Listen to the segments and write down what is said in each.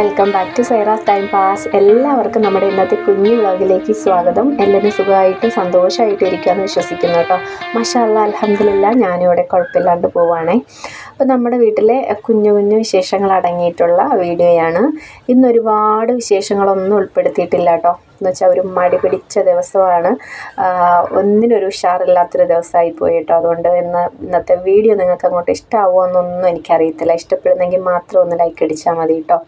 Welcome back to Saira's time pass. എല്ലാവർക്കും നമ്മുടെ ഇന്നത്തെ കുഞ്ഞു വ്ളോഗിലേക്ക് സ്വാഗതം. എല്ലാവരും സുഖമായിട്ട് സന്തോഷമായിട്ട് ഇരിക്കാമെന്ന് വിശ്വസിക്കുന്നു കേട്ടോ. മഷാല്ല അലഹമില്ല ഞാനിവിടെ കുഴപ്പമില്ലാണ്ട് പോവാണേ. അപ്പോൾ നമ്മുടെ വീട്ടിലെ കുഞ്ഞു കുഞ്ഞു വിശേഷങ്ങൾ അടങ്ങിയിട്ടുള്ള വീഡിയോയാണ്. ഇന്ന് ഒരുപാട് വിശേഷങ്ങളൊന്നും ഉൾപ്പെടുത്തിയിട്ടില്ല കേട്ടോ. എന്ന് വെച്ചാൽ ഒരു മടി പിടിച്ച ദിവസമാണ്. ഒന്നിനൊരു ഉഷാറില്ലാത്തൊരു ദിവസമായി പോയി കേട്ടോ. അതുകൊണ്ട് ഇന്ന് ഇന്നത്തെ വീഡിയോ നിങ്ങൾക്ക് അങ്ങോട്ട് ഇഷ്ടമാവുമോ എന്നൊന്നും എനിക്കറിയത്തില്ല. ഇഷ്ടപ്പെടുന്നെങ്കിൽ മാത്രം ഒന്ന് ലൈക്ക് അടിച്ചാൽ മതി കേട്ടോ.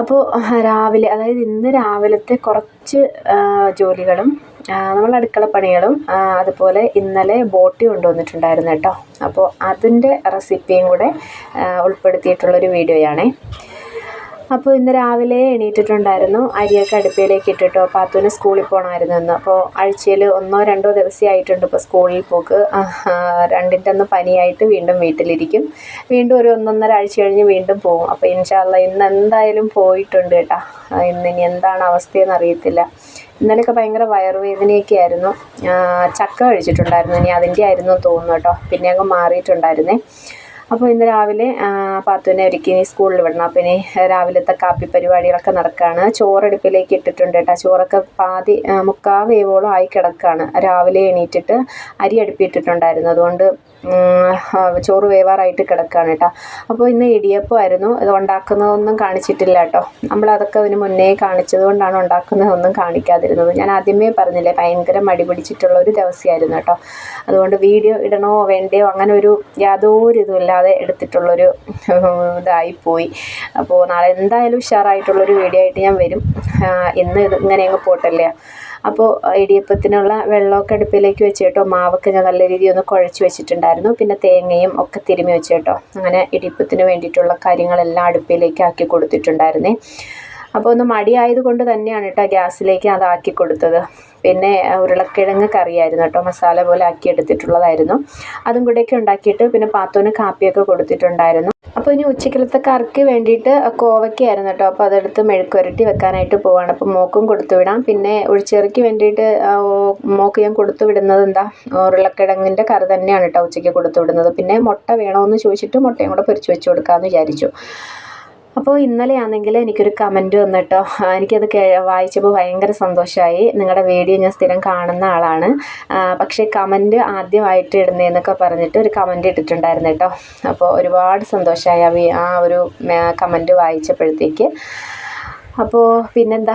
അപ്പോൾ രാവിലെ അതായത് ഇന്ന് രാവിലത്തെ കുറച്ച് ജോലികളും നമ്മൾ അടുക്കള പണികളും അതുപോലെ ഇന്നലെ ബോട്ടി കൊണ്ടുവന്നിട്ടുണ്ടായിരുന്നു കേട്ടോ. അപ്പോൾ അതിന്റെ റെസിപ്പിയും കൂടെ ഉൾപ്പെടുത്തിയിട്ടുള്ളൊരു വീഡിയോയാണേ. അപ്പോൾ ഇന്ന് രാവിലെ എണീറ്റിട്ടുണ്ടായിരുന്നു. അരിയൊക്കെ അടുപ്പിലേക്ക് ഇട്ടിട്ടോ. പാത്തുവിന് സ്കൂളിൽ പോകണമായിരുന്നു എന്ന് അപ്പോൾ ആഴ്ചയിൽ ഒന്നോ രണ്ടോ ദിവസമേ ആയിട്ടുണ്ട് ഇപ്പോൾ സ്കൂളിൽ പോക്ക്. രണ്ടിന്റെ അന്ന് പനിയായിട്ട് വീണ്ടും വീട്ടിലിരിക്കും. വീണ്ടും ഒരു ഒന്നൊന്നര ആഴ്ച കഴിഞ്ഞ് വീണ്ടും പോകും അപ്പോൾ ഇൻഷാല്ല ഇന്ന് എന്തായാലും പോയിട്ടുണ്ട് കേട്ടോ. ഇന്ന് ഇനി എന്താണ് അവസ്ഥയെന്ന് അറിയത്തില്ല. ഇന്നലെയൊക്കെ ഭയങ്കര വയറുവേദനയൊക്കെ ആയിരുന്നു. ചക്ക കഴിച്ചിട്ടുണ്ടായിരുന്നു. ഇനി അതിന്റെ ആയിരുന്നു തോന്നുന്നു കേട്ടോ. പിന്നെ അങ്ങ് മാറിയിട്ടുണ്ടായിരുന്നേ. അപ്പോൾ ഇന്ന് രാവിലെ പാത്തുവിനെ ഒരുക്കി ഇനി സ്കൂളിൽ വിടണം. അപ്പോൾ ഇനി രാവിലത്തെ കാപ്പി പരിപാടികളൊക്കെ നടക്കുകയാണ് ചോറടുപ്പിലേക്ക് ഇട്ടിട്ടുണ്ട് കേട്ടോ. ചോറൊക്കെ പാതി മുക്കാ വേവോളം ആയി കിടക്കുകയാണ് രാവിലെ എണീറ്റിട്ട് അരി അടുപ്പിട്ടിട്ടുണ്ടായിരുന്നു അതുകൊണ്ട് ചോറ് വേവാറായിട്ട് കിടക്കുകയാണ് കേട്ടോ. അപ്പോൾ ഇന്ന് ഇടിയപ്പമായിരുന്നു. ഇത് ഉണ്ടാക്കുന്നതൊന്നും കാണിച്ചിട്ടില്ല കേട്ടോ. നമ്മളതൊക്കെ അതിന് മുന്നേ കാണിച്ചത് കൊണ്ടാണ് ഉണ്ടാക്കുന്നതൊന്നും കാണിക്കാതിരുന്നത്. ഞാൻ ആദ്യമേ പറഞ്ഞില്ലേ ഭയങ്കര മടി പിടിച്ചിട്ടുള്ള ഒരു ദിവസമായിരുന്നു കേട്ടോ. അതുകൊണ്ട് വീഡിയോ ഇടണോ വേണ്ടയോ അങ്ങനെ ഒരു യാതൊരു ഇതുമില്ലാതെ എടുത്തിട്ടുള്ളൊരു ഇതായിപ്പോയി. അപ്പോൾ നാളെ എന്തായാലും ഉഷാറായിട്ടുള്ളൊരു വീഡിയോ ആയിട്ട് ഞാൻ വരും. ഇന്ന് ഇത് ഇങ്ങനെ അങ്ങ് പോട്ടല്ലേ? അപ്പോൾ ഇടിയപ്പത്തിനുള്ള വെള്ളമൊക്കെ അടുപ്പിലേക്ക് വെച്ച് കേട്ടോ. മാവൊക്കെ ഞാൻ നല്ല രീതിയിൽ ഒന്ന് കുഴച്ച് വെച്ചിട്ടുണ്ടായിരുന്നു. പിന്നെ തേങ്ങയും ഒക്കെ തിരുമ്മി വെച്ച് കേട്ടോ. അങ്ങനെ ഇടിയപ്പത്തിന് വേണ്ടിയിട്ടുള്ള കാര്യങ്ങളെല്ലാം അടുപ്പിലേക്ക് ആക്കി കൊടുത്തിട്ടുണ്ടായിരുന്നേ. അപ്പോൾ ഒന്ന് മടിയായത് കൊണ്ട് തന്നെയാണ് കേട്ടോ ഗ്യാസിലേക്ക് അതാക്കി കൊടുത്തത്. പിന്നെ ഉരുളക്കിഴങ്ങ് കറിയായിരുന്നു കേട്ടോ മസാല പോലെ ആക്കി എടുത്തിട്ടുള്ളതായിരുന്നു. അതും കൂടെയൊക്കെ ഉണ്ടാക്കിയിട്ട് പിന്നെ പാത്തോന് കാപ്പിയൊക്കെ കൊടുത്തിട്ടുണ്ടായിരുന്നു. അപ്പോൾ ഇനി ഉച്ചക്കലത്തെ കറിക്ക് വേണ്ടിയിട്ട് കോവയ്ക്കായിരുന്നു കേട്ടോ അപ്പോൾ അതെടുത്ത് മെഴുക്കുരട്ടി വെക്കാനായിട്ട് പോവാണ്. അപ്പോൾ മോക്കും കൊടുത്തു വിടാം. പിന്നെ ഒഴിച്ചെറിക്ക് വേണ്ടിയിട്ട് മോക്ക് ഞാൻ കൊടുത്തു വിടുന്നത് എന്താ? ഉരുളക്കിഴങ്ങിന്റെ കറി തന്നെയാണ് കേട്ടോ ഉച്ചയ്ക്ക് കൊടുത്തു വിടുന്നത്. പിന്നെ മുട്ട വേണമെന്ന് ചോദിച്ചിട്ട് മുട്ടയും കൂടെ പൊരിച്ച് വെച്ച് കൊടുക്കാമെന്ന് വിചാരിച്ചു. അപ്പോൾ ഇന്നലെയാണെങ്കിൽ എനിക്കൊരു കമന്റ് വന്നിട്ടോ. എനിക്കത് വായിച്ചപ്പോൾ ഭയങ്കര സന്തോഷമായി. നിങ്ങളുടെ വീഡിയോ ഞാൻ സ്ഥിരം കാണുന്ന ആളാണ്. പക്ഷേ കമന്റ് ആദ്യമായിട്ട് ഇടുന്നതെന്നൊക്കെ പറഞ്ഞിട്ട് ഒരു കമന്റ് ഇട്ടിട്ടുണ്ടായിരുന്നു കേട്ടോ. അപ്പോൾ ഒരുപാട് സന്തോഷമായി ആ ഒരു കമന്റ് വായിച്ചപ്പോഴത്തേക്ക്. അപ്പോൾ പിന്നെന്താ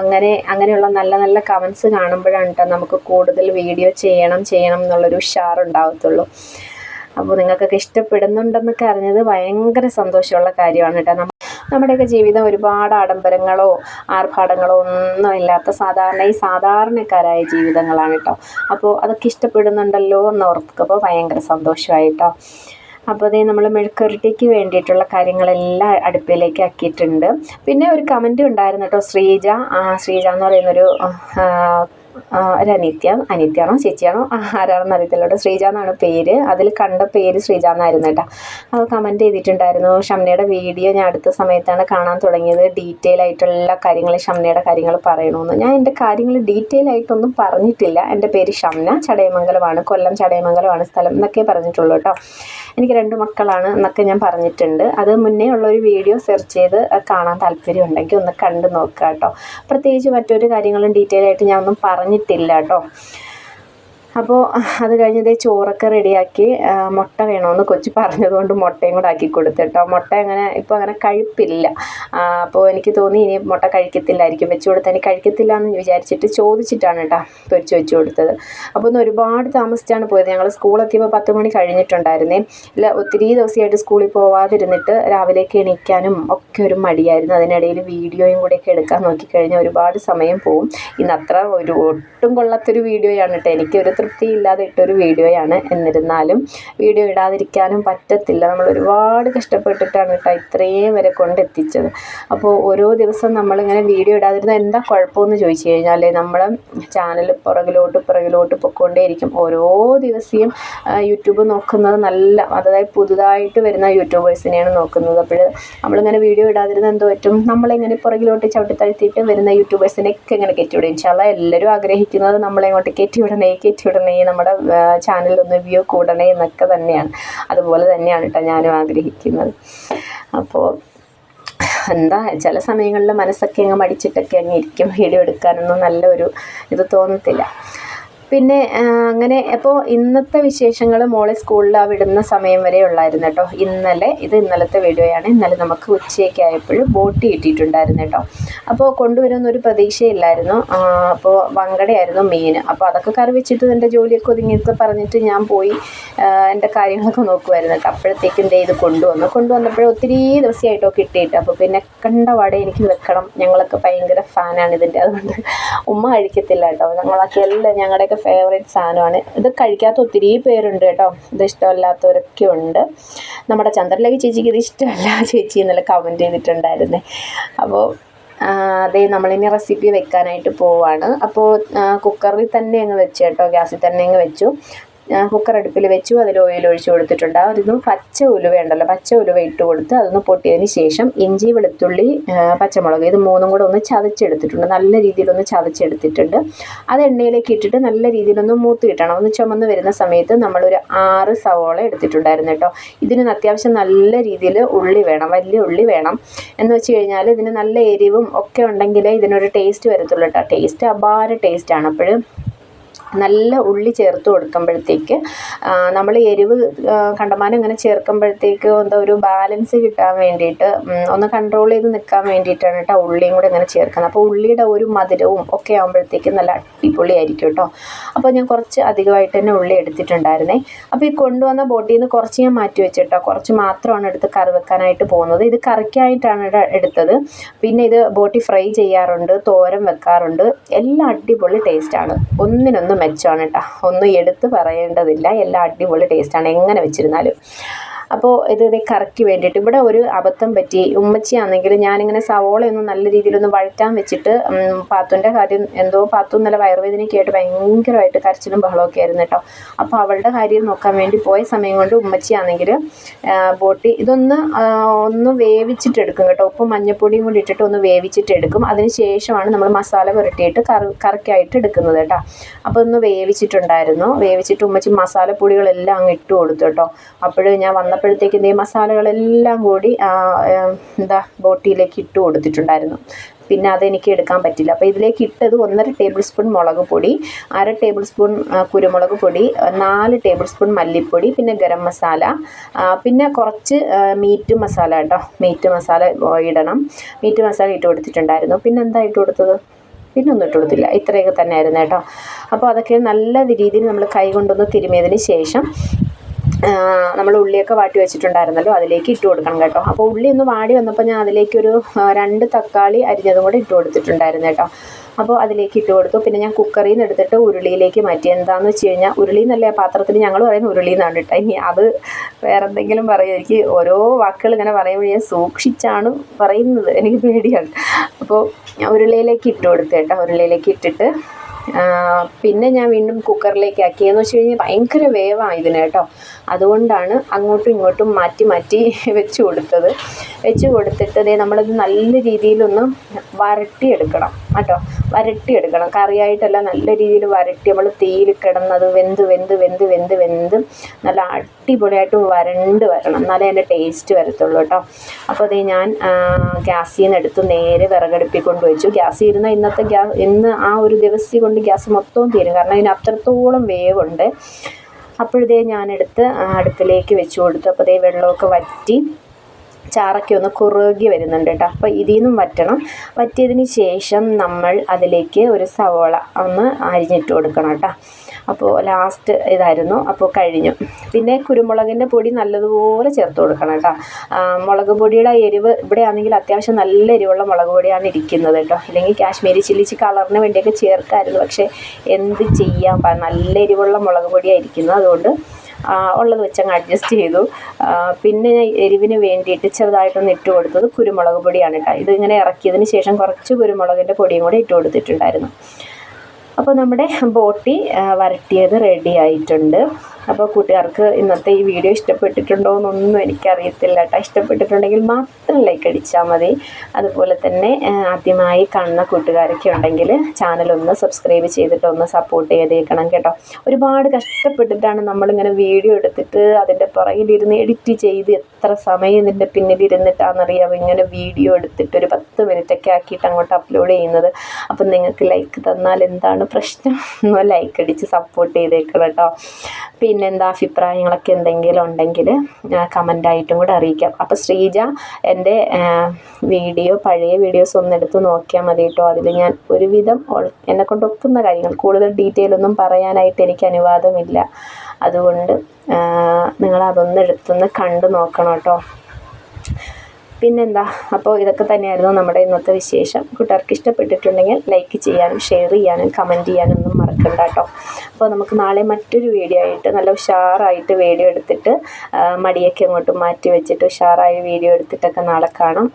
അങ്ങനെ അങ്ങനെയുള്ള നല്ല നല്ല കമൻസ് കാണുമ്പോഴാണ് കേട്ടോ നമുക്ക് കൂടുതൽ വീഡിയോ ചെയ്യണം ചെയ്യണം എന്നുള്ളൊരു ഉഷാറുണ്ടാവത്തുള്ളൂ. അപ്പോൾ നിങ്ങൾക്കൊക്കെ ഇഷ്ടപ്പെടുന്നുണ്ടെന്നൊക്കെ അറിഞ്ഞത് ഭയങ്കര സന്തോഷമുള്ള കാര്യമാണ് കേട്ടോ. നമ്മുടെയൊക്കെ ജീവിതം ഒരുപാട് ആഡംബരങ്ങളോ ആർഭാടങ്ങളോ ഒന്നും ഇല്ലാത്ത സാധാരണ ഈ സാധാരണക്കാരായ ജീവിതങ്ങളാണ് കേട്ടോ. അപ്പോൾ അതൊക്കെ ഇഷ്ടപ്പെടുന്നുണ്ടല്ലോ എന്ന് ഓർക്കുമ്പോൾ ഭയങ്കര സന്തോഷമായിട്ടോ അപ്പോൾ അതേ നമ്മൾ മെഴുക്കുരുട്ടിക്ക് വേണ്ടിയിട്ടുള്ള കാര്യങ്ങളെല്ലാം അടുപ്പിലേക്ക് ആക്കിയിട്ടുണ്ട്. പിന്നെ ഒരു കമന്റ് ഉണ്ടായിരുന്നു കേട്ടോ ശ്രീജ ശ്രീജ എന്ന് പറയുന്നൊരു ഒരു അനിത്യ അനിത്യാണോ ചേച്ചിയാണോ? ആരാണെന്ന് അറിയത്തില്ല കേട്ടോ ശ്രീജ എന്നാണ് പേര്. അതിൽ കണ്ട പേര് ശ്രീജ എന്നായിരുന്നു കേട്ടോ. അത് കമന്റ് ചെയ്തിട്ടുണ്ടായിരുന്നു. ഷംനയുടെ വീഡിയോ ഞാൻ അടുത്ത സമയത്താണ് കാണാൻ തുടങ്ങിയത്. ഡീറ്റെയിൽ ആയിട്ടുള്ള കാര്യങ്ങൾ ഷംനയുടെ കാര്യങ്ങൾ പറയണമെന്ന് ഞാൻ എന്റെ കാര്യങ്ങൾ ഡീറ്റെയിൽ ആയിട്ടൊന്നും പറഞ്ഞിട്ടില്ല. എന്റെ പേര് ഷംന. ചടയമംഗലമാണ്. കൊല്ലം ചടയമംഗലമാണ് സ്ഥലം എന്നൊക്കെ പറഞ്ഞിട്ടുള്ളൂ കേട്ടോ. എനിക്ക് രണ്ട് മക്കളാണ് എന്നൊക്കെ ഞാൻ പറഞ്ഞിട്ടുണ്ട്. അത് മുന്നേ ഉള്ളൊരു വീഡിയോ സെർച്ച് ചെയ്ത് കാണാൻ താല്പര്യം ഉണ്ടെങ്കിൽ ഒന്ന് കണ്ടു നോക്കുക കേട്ടോ. പ്രത്യേകിച്ച് മറ്റൊരു കാര്യങ്ങളും ഡീറ്റെയിൽ ആയിട്ട് ഞാൻ ഒന്നും പറഞ്ഞിട്ടില്ല കേട്ടോ അപ്പോൾ അത് കഴിഞ്ഞത് ചോറൊക്കെ റെഡിയാക്കി മുട്ട വേണമെന്ന് കൊച്ചു പറഞ്ഞതുകൊണ്ട് മുട്ടയും കൂടെ ആക്കി കൊടുത്തു കേട്ടോ മുട്ട അങ്ങനെ ഇപ്പോൾ അങ്ങനെ കഴിപ്പില്ല. അപ്പോൾ എനിക്ക് തോന്നി ഇനി മുട്ട കഴിക്കത്തില്ലായിരിക്കും. വെച്ച് കൊടുത്താൽ എനിക്ക് കഴിക്കത്തില്ല എന്ന് വിചാരിച്ചിട്ട് ചോദിച്ചിട്ടാണ് കേട്ടോ പൊരിച്ച് വെച്ച് കൊടുത്തത്. അപ്പോൾ ഒന്ന് ഒരുപാട് താമസിച്ചാണ് പോയത്. ഞങ്ങൾ സ്കൂളെത്തിയപ്പോൾ പത്ത് മണി കഴിഞ്ഞിട്ടുണ്ടായിരുന്നേ. ഇല്ല ഒത്തിരി ദിവസമായിട്ട് സ്കൂളിൽ പോവാതിരുന്നിട്ട് രാവിലേക്ക് എണീക്കാനും ഒക്കെ ഒരു മടിയായിരുന്നു. അതിനിടയിൽ വീഡിയോയും കൂടെയൊക്കെ എടുക്കാൻ നോക്കിക്കഴിഞ്ഞാൽ ഒരുപാട് സമയം പോവും. ഇന്ന് അത്ര ഒരു ഒട്ടും കൊള്ളാത്തൊരു വീഡിയോയാണ് കേട്ടോ എനിക്കൊരു തൃപ്തിയില്ലാതെ ഇട്ടൊരു വീഡിയോയാണ്. എന്നിരുന്നാലും വീഡിയോ ഇടാതിരിക്കാനും പറ്റത്തില്ല. നമ്മൾ ഒരുപാട് കഷ്ടപ്പെട്ടിട്ടാണ് കേട്ടോ ഇത്രയും വരെ കൊണ്ടെത്തിച്ചത്. അപ്പോൾ ഓരോ ദിവസം നമ്മളിങ്ങനെ വീഡിയോ ഇടാതിരുന്ന എന്താ കുഴപ്പമെന്ന് ചോദിച്ചു കഴിഞ്ഞാൽ നമ്മൾ ചാനൽ പുറകിലോട്ട് പുറകിലോട്ട് പൊയ്ക്കൊണ്ടേയിരിക്കും. ഓരോ ദിവസവും യൂട്യൂബ് നോക്കുന്നത് നല്ല അതായത് പുതുതായിട്ട് വരുന്ന യൂട്യൂബേഴ്സിനെയാണ് നോക്കുന്നത്. അപ്പോൾ നമ്മളിങ്ങനെ വീഡിയോ ഇടാതിരുന്ന എന്തോ പറ്റും? നമ്മളിങ്ങനെ പുറകിലോട്ട് ചവിട്ടി തഴുത്തിയിട്ട് വരുന്ന യൂട്യൂബേഴ്സിനെയൊക്കെ ഇങ്ങനെ കയറ്റിവിടും ചില എല്ലാവരും ആഗ്രഹിക്കുന്നത് നമ്മളെ ഇങ്ങോട്ട് കയറ്റിവിടണേ കയറ്റി ഇടണേ നമ്മുടെ ചാനലൊന്ന് വ്യൂ കൂടണേ എന്നൊക്കെ തന്നെയാണ്. അതുപോലെ തന്നെയാണ് കേട്ടോ ഞാനും ആഗ്രഹിക്കുന്നത്. അപ്പോൾ എന്താ ചില സമയങ്ങളിൽ മനസ്സൊക്കെ അങ്ങ് മടിച്ചിട്ടൊക്കെ അങ്ങ് ഇരിക്കും വീഡിയോ എടുക്കാനൊന്നും നല്ലൊരു ഇത് തോന്നത്തില്ല. പിന്നെ അങ്ങനെ അപ്പോൾ ഇന്നത്തെ വിശേഷങ്ങൾ മോളെ സ്കൂളിൽ ആ വിടുന്ന സമയം വരെ ഉള്ളായിരുന്നു കേട്ടോ. ഇന്നലെ ഇത് ഇന്നലത്തെ വീഡിയോയാണ് ഇന്നലെ നമുക്ക് ഉച്ചയൊക്കെ ആയപ്പോഴും ബോട്ട് കിട്ടിയിട്ടുണ്ടായിരുന്നു കേട്ടോ. അപ്പോൾ കൊണ്ടുവരുമെന്നൊരു പ്രതീക്ഷയില്ലായിരുന്നു. അപ്പോൾ വങ്കടയായിരുന്നു മീൻ അപ്പോൾ അതൊക്കെ കറി വെച്ചിട്ട് എന്റെ ജോലിയൊക്കെ ഒതുങ്ങിയൊക്കെ പറഞ്ഞിട്ട് ഞാൻ പോയി എന്റെ കാര്യങ്ങളൊക്കെ നോക്കുമായിരുന്നു കേട്ടോ. അപ്പോഴത്തേക്കും ദേ ഇത് കൊണ്ടുവന്നു. കൊണ്ടുവന്നപ്പോഴും ഒത്തിരി ദിവസമായിട്ടോ കിട്ടിയിട്ട്. അപ്പോൾ പിന്നെ കണ്ട വട എനിക്ക് വെക്കണം. ഞങ്ങളൊക്കെ ഭയങ്കര ഫാനാണ് ഇതിന്റെ. അതുകൊണ്ട് ഉമ്മ കഴിക്കത്തില്ല കേട്ടോ. ഞങ്ങളൊക്കെ എല്ലാം ഞങ്ങളുടെയൊക്കെ ഫേവറേറ്റ് സാധനമാണ്. ഇത് കഴിക്കാത്ത ഒത്തിരി പേരുണ്ട് കേട്ടോ. ഇത് ഇഷ്ടമല്ലാത്തവരൊക്കെ ഉണ്ട്. നമ്മുടെ ചന്ദ്രലേഖ ചേച്ചിക്ക് ഇത് ഇഷ്ടമല്ല ചേച്ചി എന്നുള്ള കമന്റ് ചെയ്തിട്ടുണ്ടായിരുന്നേ. അപ്പോൾ അതെ നമ്മളിനി റെസിപ്പി വെക്കാനായിട്ട് പോവാണ്. അപ്പോൾ കുക്കറിൽ തന്നെ അങ്ങ് വെച്ച് കേട്ടോ. ഗ്യാസിൽ തന്നെ അങ്ങ് വെച്ചു. കുക്കർ അടുപ്പിൽ വെച്ചു. അതിൽ ഓയിൽ ഒഴിച്ചു കൊടുത്തിട്ടുണ്ട്. അതൊന്നും പച്ച ഉലുവ ഉണ്ടല്ലോ. പച്ച ഉലുവ ഇട്ട് കൊടുത്ത് അതൊന്ന് പൊട്ടിയതിന് ശേഷം ഇഞ്ചി വെളുത്തുള്ളി പച്ചമുളക് ഇത് മൂന്നും കൂടെ ഒന്ന് ചതച്ചെടുത്തിട്ടുണ്ട്. നല്ല രീതിയിലൊന്ന് ചതച്ചെടുത്തിട്ടുണ്ട്. അത് എണ്ണയിലേക്ക് ഇട്ടിട്ട് നല്ല രീതിയിലൊന്ന് മൂത്ത് കിട്ടണം. ഒന്ന് ചുമന്ന് വരുന്ന സമയത്ത് നമ്മളൊരു ആറ് സവോള എടുത്തിട്ടുണ്ടായിരുന്നു കേട്ടോ. ഇതിന് അത്യാവശ്യം നല്ല രീതിയിൽ ഉള്ളി വേണം. വലിയ ഉള്ളി വേണം. എന്ന് വെച്ച് കഴിഞ്ഞാൽ ഇതിന് നല്ല എരിവും ഒക്കെ ഉണ്ടെങ്കിലേ ഇതിനൊരു ടേസ്റ്റ് വരത്തുള്ളൂ കേട്ടോ. ടേസ്റ്റ് അപാര ടേസ്റ്റാണ് അപ്പോഴും. നല്ല ഉള്ളി ചേർത്ത് കൊടുക്കുമ്പോഴത്തേക്ക് നമ്മൾ എരിവ് കണ്ടമാനം ഇങ്ങനെ ചേർക്കുമ്പോഴത്തേക്ക് എന്താ ഒരു ബാലൻസ് കിട്ടാൻ വേണ്ടിയിട്ട് ഒന്ന് കൺട്രോൾ ചെയ്ത് നിൽക്കാൻ വേണ്ടിയിട്ടാണ് കേട്ടോ ഉള്ളിയും കൂടെ ഇങ്ങനെ ചേർക്കുന്നത്. അപ്പോൾ ഉള്ളിയുടെ ഒരു മധുരവും ഒക്കെ ആകുമ്പോഴത്തേക്ക് നല്ല അടിപൊളി ആയിരിക്കും കേട്ടോ. അപ്പോൾ ഞാൻ കുറച്ച് അധികമായിട്ട് തന്നെ ഉള്ളി എടുത്തിട്ടുണ്ടായിരുന്നേ. അപ്പോൾ ഈ കൊണ്ടുവന്ന ബോട്ടിൽ നിന്ന് കുറച്ച് ഞാൻ മാറ്റി വെച്ചിട്ടോ. കുറച്ച് മാത്രമാണ് എടുത്ത് കറി വെക്കാനായിട്ട് പോകുന്നത്. ഇത് കറിക്കായിട്ടാണ് എടുത്തത്. പിന്നെ ഇത് ബോട്ടി ഫ്രൈ ചെയ്യാറുണ്ട് തോരൻ വെക്കാറുണ്ട്. എല്ലാം അടിപൊളി ടേസ്റ്റാണ് ഒന്നിനൊന്നും മെച്ചമാണ് കേട്ടോ ഒന്നും എടുത്ത് പറയേണ്ടതില്ല. എല്ലാം അടിപൊളി ടേസ്റ്റാണ് എങ്ങനെ വെച്ചിരുന്നാലും. അപ്പോൾ ഇത് കറിക്ക് വേണ്ടിയിട്ട്. ഇവിടെ ഒരു അബദ്ധം പറ്റി. ഉമ്മച്ചിയാണെങ്കിൽ ഞാനിങ്ങനെ സവോളയൊന്നും നല്ല രീതിയിലൊന്നും വഴറ്റാൻ വെച്ചിട്ട് പാത്തുന്റെ കാര്യം എന്തോ പാത്തു നല്ല വയറുവേദനയ്ക്ക് ആയിട്ട് ഭയങ്കരമായിട്ട് കരച്ചിലും ബഹളമൊക്കെ ആയിരുന്നു കേട്ടോ. അപ്പോൾ അവളുടെ കാര്യം നോക്കാൻ വേണ്ടി പോയ സമയം കൊണ്ട് ഉമ്മച്ചിയാണെങ്കിൽ ബോട്ടി ഇതൊന്ന് ഒന്ന് വേവിച്ചിട്ടെടുക്കും കേട്ടോ. ഉപ്പും മഞ്ഞപ്പൊടിയും കൂടി ഇട്ടിട്ട് ഒന്ന് വേവിച്ചിട്ടെടുക്കും അതിന് ശേഷമാണ് നമ്മൾ മസാല പുരട്ടിയിട്ട് കറി കറിക്കായിട്ട് എടുക്കുന്നത് കേട്ടോ. അപ്പോൾ ഒന്ന് വേവിച്ചിട്ടുണ്ടായിരുന്നു. വേവിച്ചിട്ട് ഉമ്മച്ചി മസാലപ്പൊടികളെല്ലാം അങ്ങ് ഇട്ട് കൊടുത്തു കേട്ടോ. അപ്പോൾ ഞാൻ വന്നപ്പോഴത്തേക്ക് ഇതേ മസാലകളെല്ലാം കൂടി എന്താ ബോട്ടിയിലേക്ക് ഇട്ട് കൊടുത്തിട്ടുണ്ടായിരുന്നു. പിന്നെ അതെനിക്ക് എടുക്കാൻ പറ്റില്ല. അപ്പോൾ ഇതിലേക്ക് ഇട്ടത് ഒന്നര ടേബിൾ സ്പൂൺ മുളക് പൊടി അര ടേബിൾ സ്പൂൺ കുരുമുളക് പൊടി നാല് ടേബിൾ സ്പൂൺ മല്ലിപ്പൊടി പിന്നെ ഗരം മസാല പിന്നെ കുറച്ച് മീറ്റ് മസാല കേട്ടോ. മീറ്റ് മസാല ഇടണം. മീറ്റ് മസാല ഇട്ട് കൊടുത്തിട്ടുണ്ടായിരുന്നു. പിന്നെ എന്താ ഇട്ട് കൊടുത്തത്? പിന്നെ ഒന്നും ഇട്ട് കൊടുത്തില്ല. ഇത്രയൊക്കെ തന്നെയായിരുന്നു കേട്ടോ. അപ്പോൾ അതൊക്കെ നല്ല രീതിയിൽ നമ്മൾ കൈ കൊണ്ടൊന്ന് തിരുമിയതിന് ശേഷം നമ്മൾ ഉള്ളിയൊക്കെ വാട്ടി വെച്ചിട്ടുണ്ടായിരുന്നല്ലോ അതിലേക്ക് ഇട്ട് കൊടുക്കണം കേട്ടോ. അപ്പോൾ ഉള്ളി ഒന്ന് വാടി വന്നപ്പോൾ ഞാൻ അതിലേക്ക് ഒരു രണ്ട് തക്കാളി അരിഞ്ഞതും കൂടെ ഇട്ട് കൊടുത്തിട്ടുണ്ടായിരുന്നു കേട്ടോ. അപ്പോൾ അതിലേക്ക് ഇട്ട് കൊടുത്തു. പിന്നെ ഞാൻ കുക്കറിൽ നിന്ന് എടുത്തിട്ട് ഉരുളിയിലേക്ക് മാറ്റി. എന്താണെന്ന് വെച്ച് കഴിഞ്ഞാൽ ഉരുളി എന്നല്ലേ ആ പാത്രത്തിൽ ഞങ്ങൾ പറയുന്ന ഉരുളി എന്നാണ് കേട്ടോ. ഇനി അത് വേറെ എന്തെങ്കിലും പറയും എനിക്ക് ഓരോ വാക്കുകൾ ഇങ്ങനെ പറയുമ്പോൾ ഞാൻ സൂക്ഷിച്ചാണ് പറയുന്നത്. എനിക്ക് പേടിയാണ്. അപ്പോൾ ഉരുളിയിലേക്ക് ഇട്ട് കൊടുത്തു കേട്ടോ. ഉരുളിയിലേക്ക് ഇട്ടിട്ട് പിന്നെ ഞാൻ വീണ്ടും കുക്കറിലേക്ക് ആക്കിയെന്ന് വെച്ച് കഴിഞ്ഞാൽ ഭയങ്കര വേവാണ് ഇതിന് കേട്ടോ. അതുകൊണ്ടാണ് അങ്ങോട്ടും ഇങ്ങോട്ടും മാറ്റി മാറ്റി വെച്ച് കൊടുത്തത്. വെച്ച് കൊടുത്തിട്ട് നമ്മളത് നല്ല രീതിയിലൊന്ന് വരട്ടിയെടുക്കണം കേട്ടോ. വരട്ടിയെടുക്കണം. കറിയായിട്ടല്ല നല്ല രീതിയിൽ വരട്ടി നമ്മൾ തീയിൽ കിടന്നത് വെന്ത് വെന്ത് വെന്ത് വെന്ത് വെന്ത് നല്ല അടിപൊളിയായിട്ട് വരണ്ട് വരണം. എന്നാലേ അതിന്റെ ടേസ്റ്റ് വരത്തുള്ളൂ കേട്ടോ. അപ്പോൾ അതേ ഞാൻ ഗ്യാസിൽ നിന്ന് എടുത്ത് നേരെ വിറകടുപ്പിൽ കൊണ്ട് വെച്ചു. ഗ്യാസിൽ ഇരുന്ന ഇന്നത്തെ ഗ്യാ ഇന്ന് ആ ഒരു ദിവസം കൊണ്ട് ഗ്യാസ് മൊത്തവും തീരും. കാരണം ഇതിന് അത്രത്തോളം വേവുണ്ട്. അപ്പോഴതേ ഞാനെടുത്ത് അടുപ്പിലേക്ക് വെച്ച് കൊടുത്തു. അപ്പോൾ അതേ വെള്ളമൊക്കെ വറ്റി ചാറൊക്കെ ഒന്ന് കുറുകി വരുന്നുണ്ട് കേട്ടോ. അപ്പോൾ ഇതിൽ നിന്നും വറ്റണം. വറ്റിയതിന് ശേഷം നമ്മൾ അതിലേക്ക് ഒരു സവോള ഒന്ന് അരിഞ്ഞിട്ട് കൊടുക്കണം കേട്ടോ. അപ്പോൾ ലാസ്റ്റ് ഇതായിരുന്നു. അപ്പോൾ കഴിഞ്ഞു. പിന്നെ കുരുമുളകിന്റെ പൊടി നല്ലതുപോലെ ചേർത്ത് കൊടുക്കണം കേട്ടോ. മുളക് പൊടിയുടെ എരിവ് ഇവിടെ ആണെങ്കിൽ അത്യാവശ്യം നല്ല എരിവുള്ള മുളക് പൊടിയാണ് ഇരിക്കുന്നത് കേട്ടോ. അല്ലെങ്കിൽ കാശ്മീരി ചില്ലി കളറിന് വേണ്ടിയൊക്കെ ചേർക്കാമായിരുന്നു പക്ഷേ എന്ത് ചെയ്യാം നല്ല എരിവുള്ള മുളക് പൊടിയായിരിക്കുന്നു അതുകൊണ്ട് ഉള്ളത് വെച്ചങ്ങ് അഡ്ജസ്റ്റ് ചെയ്തു. പിന്നെ എരിവിന് വേണ്ടിയിട്ട് ചെറുതായിട്ടൊന്ന് ഇട്ട് കൊടുത്തത് കുരുമുളക് പൊടിയാണ് കേട്ടോ. ഇത് ഇങ്ങനെ ഇറക്കിയതിന് ശേഷം കുറച്ച് കുരുമുളകിന്റെ പൊടിയും കൂടി ഇട്ട് കൊടുത്തിട്ടുണ്ടായിരുന്നു. അപ്പോൾ നമ്മുടെ ബോട്ടി വരട്ടിയത് റെഡി ആയിട്ടുണ്ട്. അപ്പോൾ കൂട്ടുകാർക്ക് ഇന്നത്തെ ഈ വീഡിയോ ഇഷ്ടപ്പെട്ടിട്ടുണ്ടോ എന്നൊന്നും എനിക്കറിയത്തില്ല കേട്ടോ. ഇഷ്ടപ്പെട്ടിട്ടുണ്ടെങ്കിൽ മാത്രം ലൈക്ക് അടിച്ചാൽ മതി. അതുപോലെ തന്നെ ആദ്യമായി കാണുന്ന കൂട്ടുകാരൊക്കെ ഉണ്ടെങ്കിൽ ഒന്ന് സബ്സ്ക്രൈബ് ചെയ്തിട്ട് ഒന്ന് സപ്പോർട്ട് ചെയ്തേക്കണം കേട്ടോ. ഒരുപാട് കഷ്ടപ്പെട്ടിട്ടാണ് നമ്മളിങ്ങനെ വീഡിയോ എടുത്തിട്ട് അതിന്റെ പുറകിലിരുന്ന് എഡിറ്റ് ചെയ്ത് എത്ര സമയം ഇതിന്റെ പിന്നിലിരുന്നിട്ടാണെന്നറിയാമോ ഇങ്ങനെ വീഡിയോ എടുത്തിട്ട് ഒരു പത്ത് മിനിറ്റൊക്കെ ആക്കിയിട്ട് അങ്ങോട്ട് അപ്ലോഡ് ചെയ്യുന്നത്. അപ്പം നിങ്ങൾക്ക് ലൈക്ക് തന്നാൽ എന്താണ് പ്രശ്നം? ലൈക്ക് അടിച്ച് സപ്പോർട്ട് ചെയ്തേക്കണം കേട്ടോ. പിന്നെന്താ അഭിപ്രായങ്ങളൊക്കെ എന്തെങ്കിലും ഉണ്ടെങ്കിൽ കമന്റായിട്ടും കൂടെ അറിയിക്കാം. അപ്പോൾ ശ്രീജ എന്റെ വീഡിയോ പഴയ വീഡിയോസ് ഒന്ന് എടുത്ത് നോക്കിയാൽ മതി കേട്ടോ അതിൽ ഞാൻ ഒരുവിധം എന്നെക്കൊണ്ട് എന്നെ കൊണ്ട് ഒക്കുന്ന കാര്യങ്ങൾ കൂടുതൽ ഡീറ്റെയിൽ ഒന്നും പറയാനായിട്ട് എനിക്ക് അനുവാദമില്ല. അതുകൊണ്ട് നിങ്ങൾ അതൊന്ന് എടുത്തൊന്ന് കണ്ടു നോക്കണം കേട്ടോ പിന്നെന്താ? അപ്പോൾ ഇതൊക്കെ തന്നെയായിരുന്നു നമ്മുടെ ഇന്നത്തെ വിശേഷം. കൂട്ടുകാർക്ക് ഇഷ്ടപ്പെട്ടിട്ടുണ്ടെങ്കിൽ ലൈക്ക് ചെയ്യാനും ഷെയർ ചെയ്യാനും കമന്റ് ചെയ്യാനും ഒന്നും മറക്കണ്ട കേട്ടോ. അപ്പോൾ നമുക്ക് നാളെ മറ്റൊരു വീഡിയോ ആയിട്ട് നല്ല ഉഷാറായിട്ട് വീഡിയോ എടുത്തിട്ട് മടിയൊക്കെ അങ്ങോട്ട് മാറ്റി വെച്ചിട്ട് ഉഷാറായി വീഡിയോ എടുത്തിട്ടൊക്കെ നാളെ കാണാം.